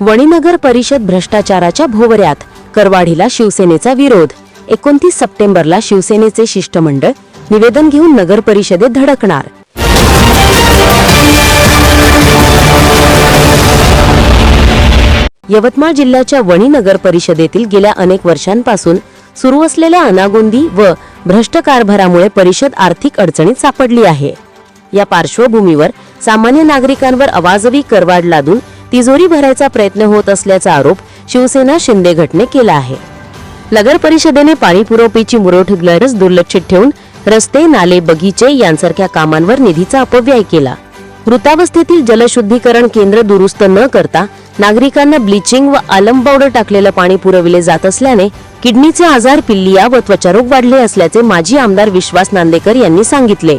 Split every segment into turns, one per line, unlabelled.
वणीनगर परिषद भ्रष्टाचाराच्या भोवऱ्यात करवाढीला शिवसेनेचा विरोध. एकोणतीस सप्टेंबरला शिवसेनेचे शिष्टमंडळ निवेदन घेऊन नगर परिषदेत धडकणार. यवतमाळ जिल्ह्याच्या वणी नगर परिषदेतील गेल्या अनेक वर्षांपासून सुरू असलेल्या अनागोंदी व भ्रष्ट कारभारामुळे परिषद आर्थिक अडचणीत सापडली आहे. या पार्श्वभूमीवर सामान्य नागरिकांवर अवाजवी करवाढ लादून तिजोरी भरायचा प्रयत्न होत असल्याचा आरोप शिवसेना शिंदे गटने केला आहे. नगर परिषदेने पाणी पुरवठ्याची मुरवठ गरज दुर्लक्षित ठेवून रस्ते नाले बगीचे यांसारख्या कामांवर निधीचा अपव्यय केला. मृतावस्थेतील जलशुद्धीकरण केंद्र दुरुस्त न करता नागरिकांना ब्लिचिंग व आलम पावडर टाकलेलं पाणी पुरविले जात असल्याने किडनीचे आजार पिल्लिया व त्वचारोग वाढले असल्याचे माजी आमदार विश्वास नांदेकर यांनी सांगितले.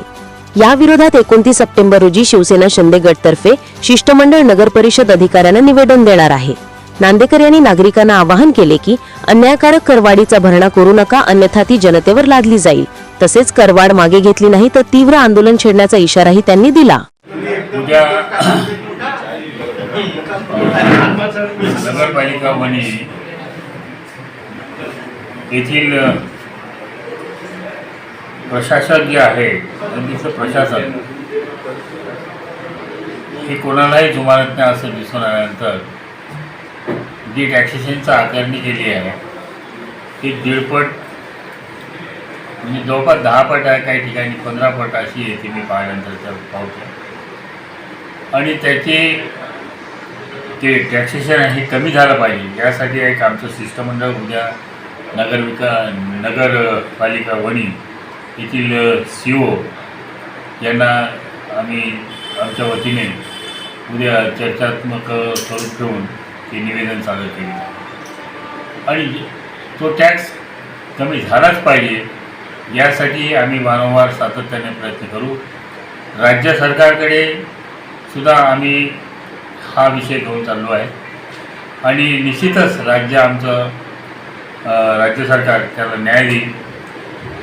या विरोधात एकोणतीस सप्टेंबर रोजी शिवसेना शिंदे गटतर्फे शिष्टमंडळ नगर परिषद अधिकाऱ्यांना निवेदन देणार आहे. नांदेकर यांनी नागरिकांना आवाहन केले की अन्यायकारक करवाढीचा भरणा करू नका अन्यथा ती जनतेवर लादली जाईल. तसेच करवाढ मागे घेतली नाही तर तीव्र आंदोलन छेडण्याचा इशाराही त्यांनी दिला.
नगरपालिका येथील प्रशासक जे आहे नदीचं प्रशासन हे कोणालाही जुमानत नाही असं दिसून आल्यानंतर जी टॅक्सेशनचा आकारणी केली आहे. ती दीडपट म्हणजे जवळपास दहा पट आहे काही ठिकाणी पंधरा पट अशी येते मी पाहिल्यानंतर पावतो आणि त्याची ते टॅक्सेशन हे कमी झालं पाहिजे. यासाठी एक आमचं शिष्टमंडळ उद्या नगर विका नगरपालिका वणी येथील सी ओ यांना आम्ही आमच्या वतीने उद्या चर्चात्मक स्वरूप ठेवून ते निवेदन सादर केले. आणि तो टॅक्स कमी झालाच पाहिजे यासाठी आम्ही वारंवार सातत्याने प्रयत्न करू. राज्य सरकारकडे सुद्धा आम्ही हा विषय घेऊन चाललो आहे. आणि निश्चितच राज्य आमचं राज्य सरकार त्याला न्याय देईल.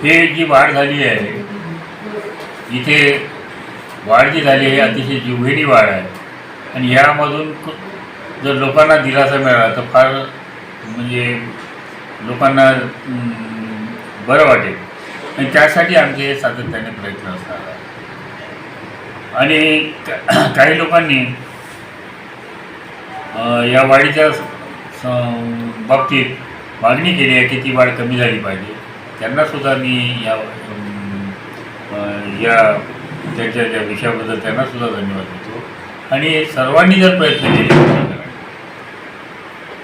हे जी वाढ झाली आहे इथे वाढ जी झाली आहे अतिशय जीवघेणी वाढ आहे. आणि यामधून जर लोकांना दिलासा मिळाला तर फार म्हणजे लोकांना बरं वाटेल. आणि त्यासाठी आमचे सातत्याने प्रयत्न असणार आहे आणि काही लोकांनी या वाढीच्या बाबतीत मागणी केली आहे की ती वाढ कमी झाली पाहिजे. त्यांनासुद्धा मी या या त्यांच्या त्या विषयाबद्दल त्यांनासुद्धा धन्यवाद देतो. आणि सर्वांनी जर प्रयत्न केले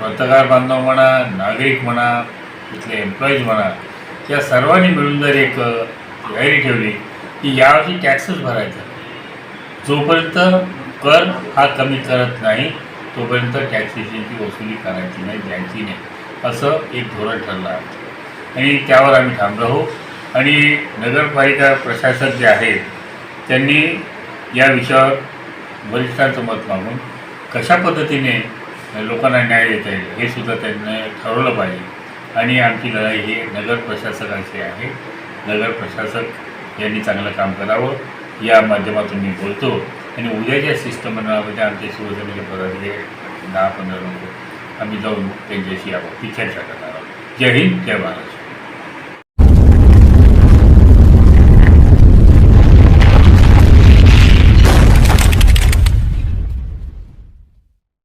पत्रकार बांधव म्हणा नागरिक म्हणा तिथले एम्प्लॉईज म्हणा या सर्वांनी मिळून जर एक तयारी ठेवली की यावर्षी टॅक्सच भरायचा. जोपर्यंत कर हा कमी करत नाही तोपर्यंत टॅक्सेशनची वसुली करायची नाही द्यायची नाही असं एक धोरण ठरलं आहे. आणि त्यावर आम्ही थांबलो राहू आणि नगरपालिका प्रशासक जे आहेत त्यांनी या विषयावर वरिष्ठांचं मत मागून कशा पद्धतीने लोकांना न्याय देता येईल हे सुद्धा त्यांनी ठरवलं पाहिजे. आणि आमची लढाई ही नगर प्रशासकाची आहे. नगर प्रशासक यांनी चांगलं काम करावं. या माध्यमातून मी बोलतो. आणि उद्याच्या शिष्टमंडळामध्ये आमचे शिवसेनेचे पदाधिकारी दहा पंधरा लोक. आम्ही जाऊन त्यांच्याशी याबाबतीत चर्चा करणार आहोत. जय हिंद जय महाराष्ट्र.